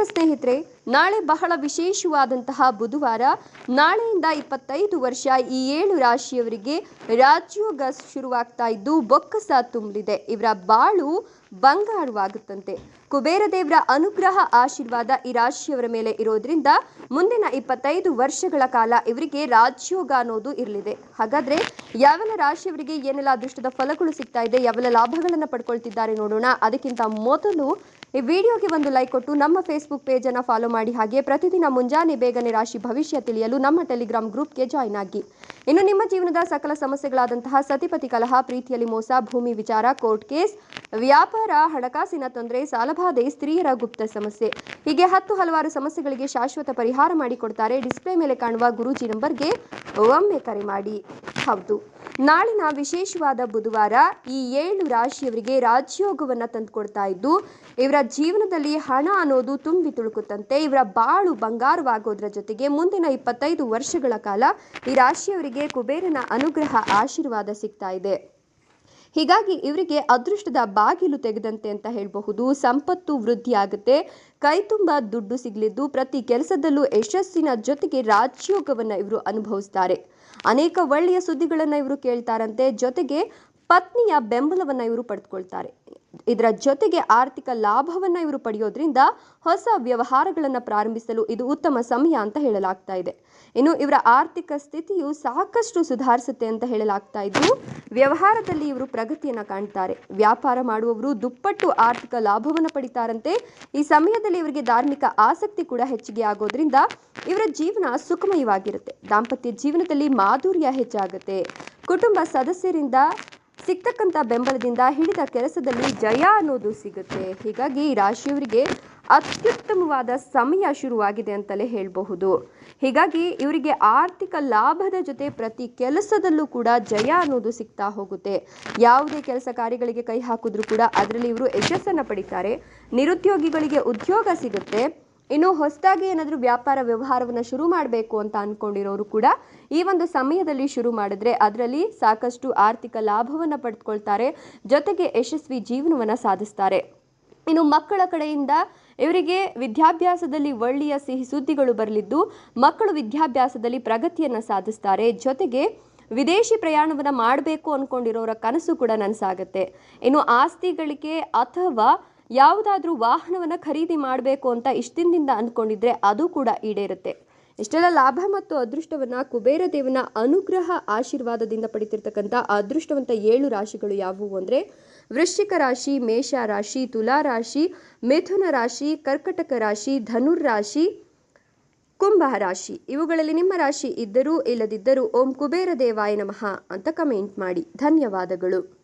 ನಮಸ್ಕಾರ ಸ್ನೇಹಿತರೆ. ನಾಳೆ ಬಹಳ ವಿಶೇಷವಾದಂತಹ ಬುಧವಾರ, ನಾಳೆಯಿಂದ ಇಪ್ಪತ್ತೈದು ವರ್ಷ ಈ ಏಳು ರಾಶಿಯವರಿಗೆ ರಾಜಯೋಗ ಶುರುವಾಗ್ತಾ ಇದ್ದು ಬೊಕ್ಕಸ ತುಂಬಲಿದೆ ಇವರ ಬಾಳು ಬಂಗಾರವಾಗುತ್ತಂತೆ. ಕುಬೇರ ದೇವರ ಅನುಗ್ರಹ, ಆಶೀರ್ವಾದ ಈ ರಾಶಿಯವರ ಮೇಲೆ ಇರೋದ್ರಿಂದ ಮುಂದಿನ ಇಪ್ಪತ್ತೈದು ವರ್ಷಗಳ ಕಾಲ ಇವರಿಗೆ ರಾಜ್ಯೋಗ ಅನ್ನೋದು ಇರಲಿದೆ. ಹಾಗಾದ್ರೆ ಯಾವೆಲ್ಲ ರಾಶಿಯವರಿಗೆ ಏನೆಲ್ಲ ಅದೃಷ್ಟದ ಫಲಗಳು ಸಿಗ್ತಾ ಇದೆ, ಯಾವೆಲ್ಲ ಲಾಭಗಳನ್ನು ಪಡ್ಕೊಳ್ತಿದ್ದಾರೆ ನೋಡೋಣ. ಅದಕ್ಕಿಂತ ಮೊದಲು ಈ ವಿಡಿಯೋಗೆ ಒಂದು ಲೈಕ್ ಕೊಟ್ಟು ನಮ್ಮ ಫೇಸ್ಬುಕ್ ಪೇಜನ್ನು ಫಾಲೋ ಮಾಡಿ ಹಾಗೆ ಪ್ರತಿದಿನ ಮುಂಜಾನೆ ಬೇಗನೆ ರಾಶಿ ಭವಿಷ್ಯ ತಿಳಿಯಲು ನಮ್ಮ ಟೆಲಿಗ್ರಾಮ್ ಗ್ರೂಪ್ಗೆ ಜಾಯ್ನ್ ಆಗಿ. ಇನ್ನು ನಿಮ್ಮ ಜೀವನದ ಸಕಲ ಸಮಸ್ಯೆಗಳಾದಂತಹ ಸತಿಪತಿ ಕಲಹ, ಪ್ರೀತಿಯಲ್ಲಿ ಮೋಸ, ಭೂಮಿ ವಿಚಾರ ಕೋರ್ಟ್ ಕೇಸ್ ವ್ಯಾಪಾರ, ಹಣಕಾಸಿನ ತೊಂದರೆ, ಸಾಲಬಾಧೆ, ಸ್ತ್ರೀಯರ ಗುಪ್ತ ಸಮಸ್ಯೆ. ಹೀಗೆ ಹತ್ತು ಹಲವಾರು ಸಮಸ್ಯೆಗಳಿಗೆ ಶಾಶ್ವತ ಪರಿಹಾರ ಮಾಡಿಕೊಡ್ತಾರೆ. ಡಿಸ್ಪ್ಲೇ ಮೇಲೆ ಕಾಣುವ ಗುರುಜಿ ನಂಬರ್ಗೆ ಒಮ್ಮೆ ಕರೆ ಮಾಡಿ. ಹೌದು. ನಾಳಿನ ವಿಶೇಷವಾದ ಬುಧವಾರ ಈ ಏಳು ರಾಶಿಯವರಿಗೆ ರಾಜಯೋಗವನ್ನು ತಂದುಕೊಡ್ತಾ ಇದ್ದು, ಇವರ ಜೀವನದಲ್ಲಿ ಹಣ ಅನ್ನೋದು ತುಂಬಿ ತುಳುಕುತ್ತಂತೆ, ಇವರ ಬಾಳು ಬಂಗಾರವಾಗೋದ್ರ ಜೊತೆಗೆ ಮುಂದಿನ ಇಪ್ಪತ್ತೈದು ವರ್ಷಗಳ ಕಾಲ ಈ ರಾಶಿಯವರಿಗೆ ಕುಬೇರನ ಅನುಗ್ರಹ ಆಶೀರ್ವಾದ ಸಿಗ್ತಾ ಇದೆ. ಹೀಗಾಗಿ ಇವರಿಗೆ ಅದೃಷ್ಟದ ಬಾಗಿಲು ತೆಗೆದಂತೆ ಅಂತ ಹೇಳಬಹುದು. ಸಂಪತ್ತು ವೃದ್ಧಿಯಾಗುತ್ತೆ ಕೈ ತುಂಬ ದುಡ್ಡು ಸಿಗಲಿದ್ದು ಪ್ರತಿ ಕೆಲಸದಲ್ಲೂ ಯಶಸ್ಸಿನ ಜೊತೆಗೆ ರಾಜ್ಯೋಗವನ್ನು ಇವರು ಅನುಭವಿಸ್ತಾರೆ. ಅನೇಕ ಒಳ್ಳೆಯ ಸುದ್ದಿಗಳನ್ನು ಇವರು ಕೇಳ್ತಾರಂತೆ. ಜೊತೆಗೆ ಪತ್ನಿಯ ಬೆಂಬಲವನ್ನು ಇವರು ಪಡೆದುಕೊಳ್ತಾರೆ ಇದರ ಜೊತೆಗೆ ಆರ್ಥಿಕ ಲಾಭವನ್ನು ಇವರು ಪಡೆಯೋದ್ರಿಂದ ಹೊಸ ವ್ಯವಹಾರಗಳನ್ನು ಪ್ರಾರಂಭಿಸಲು ಇದು ಉತ್ತಮ ಸಮಯ ಅಂತ ಹೇಳಲಾಗ್ತಾ ಇದೆ. ಇನ್ನು ಇವರ ಆರ್ಥಿಕ ಸ್ಥಿತಿಯು ಸಾಕಷ್ಟು ಸುಧಾರಿಸುತ್ತೆ ಅಂತ ಹೇಳಲಾಗ್ತಾ ಇದ್ದು, ವ್ಯವಹಾರದಲ್ಲಿ ಇವರು ಪ್ರಗತಿಯನ್ನು ಕಾಣ್ತಾರೆ. ವ್ಯಾಪಾರ ಮಾಡುವವರು ದುಪ್ಪಟ್ಟು ಆರ್ಥಿಕ ಲಾಭವನ್ನು ಪಡಿತಾರಂತೆ. ಈ ಸಮಯದಲ್ಲಿ ಇವರಿಗೆ ಧಾರ್ಮಿಕ ಆಸಕ್ತಿ ಕೂಡ ಹೆಚ್ಚಿಗೆ ಆಗೋದ್ರಿಂದ ಇವರ ಜೀವನ ಸುಖಮಯವಾಗಿರುತ್ತೆ. ದಾಂಪತ್ಯ ಜೀವನದಲ್ಲಿ ಮಾಧುರ್ಯ ಹೆಚ್ಚಾಗುತ್ತೆ. ಕುಟುಂಬ ಸದಸ್ಯರಿಂದ ಸಿಗ್ತಕ್ಕಂಥ ಬೆಂಬಲದಿಂದ ಹಿಡಿದ ಕೆಲಸದಲ್ಲಿ ಜಯ ಅನ್ನೋದು ಸಿಗುತ್ತೆ. ಹೀಗಾಗಿ ರಾಶಿಯವರಿಗೆ ಅತ್ಯುತ್ತಮವಾದ ಸಮಯ ಶುರುವಾಗಿದೆ ಅಂತಲೇ ಹೇಳಬಹುದು. ಹೀಗಾಗಿ ಇವರಿಗೆ ಆರ್ಥಿಕ ಲಾಭದ ಜೊತೆ ಪ್ರತಿ ಕೆಲಸದಲ್ಲೂ ಕೂಡ ಜಯ ಅನ್ನೋದು ಸಿಗ್ತಾ ಹೋಗುತ್ತೆ. ಯಾವುದೇ ಕೆಲಸ ಕಾರ್ಯಗಳಿಗೆ ಕೈ ಹಾಕಿದ್ರೂ ಕೂಡ ಅದರಲ್ಲಿ ಇವರು ಯಶಸ್ಸನ್ನು ಪಡಿತಾರೆ. ನಿರುದ್ಯೋಗಿಗಳಿಗೆ ಉದ್ಯೋಗ ಸಿಗುತ್ತೆ. ಇನ್ನು ಹೊಸದಾಗಿ ಏನಾದರೂ ವ್ಯಾಪಾರ ವ್ಯವಹಾರವನ್ನು ಶುರು ಮಾಡಬೇಕು ಅಂತ ಅಂದ್ಕೊಂಡಿರೋರು ಕೂಡ ಈ ಒಂದು ಸಮಯದಲ್ಲಿ ಶುರು ಮಾಡಿದ್ರೆ ಅದರಲ್ಲಿ ಸಾಕಷ್ಟು ಆರ್ಥಿಕ ಲಾಭವನ್ನು ಪಡೆದುಕೊಳ್ತಾರೆ ಜೊತೆಗೆ ಯಶಸ್ವಿ ಜೀವನವನ್ನು ಸಾಧಿಸ್ತಾರೆ. ಇನ್ನು ಮಕ್ಕಳ ಕಡೆಯಿಂದ ಇವರಿಗೆ ವಿದ್ಯಾಭ್ಯಾಸದಲ್ಲಿ ಒಳ್ಳೆಯ ಸಿಹಿ ಸುದ್ದಿಗಳು ಬರಲಿದ್ದು, ಮಕ್ಕಳು ವಿದ್ಯಾಭ್ಯಾಸದಲ್ಲಿ ಪ್ರಗತಿಯನ್ನು ಸಾಧಿಸ್ತಾರೆ, ಜೊತೆಗೆ ವಿದೇಶಿ ಪ್ರಯಾಣವನ್ನು ಮಾಡಬೇಕು ಅಂದ್ಕೊಂಡಿರೋರ ಕನಸು ಕೂಡ ನನಸಾಗುತ್ತೆ. ಇನ್ನು ಆಸ್ತಿಗಳಿಗೆ ಅಥವಾ ಯಾವುದಾದ್ರೂ ವಾಹನವನ್ನು ಖರೀದಿ ಮಾಡಬೇಕು ಅಂತ ಇಷ್ಟಿಂದಿಂದ ಅಂದ್ಕೊಂಡಿದ್ರೆ ಅದು ಕೂಡ ಈಡೇರುತ್ತೆ. ಇಷ್ಟೆಲ್ಲ ಲಾಭ ಮತ್ತು ಅದೃಷ್ಟವನ್ನು ಕುಬೇರ ದೇವನ ಅನುಗ್ರಹ ಆಶೀರ್ವಾದದಿಂದ ಪಡಿತಿರ್ತಕ್ಕಂಥ ಅದೃಷ್ಟವಂತ ಏಳು ರಾಶಿಗಳು ಯಾವುವು ಅಂದರೆ ವೃಶ್ಚಿಕ ರಾಶಿ, ಮೇಷ ರಾಶಿ, ತುಲಾ ರಾಶಿ, ಮಿಥುನ ರಾಶಿ, ಕರ್ಕಟಕ ರಾಶಿ, ಧನುರ್ ರಾಶಿ, ಕುಂಭ ರಾಶಿ. ಇವುಗಳಲ್ಲಿ ನಿಮ್ಮ ರಾಶಿ ಇದ್ದರೂ ಇಲ್ಲದಿದ್ದರೂ ಓಂ ಕುಬೇರ ದೇವಾಯ ನಮಃ ಅಂತ ಕಮೆಂಟ್ ಮಾಡಿ. ಧನ್ಯವಾದಗಳು.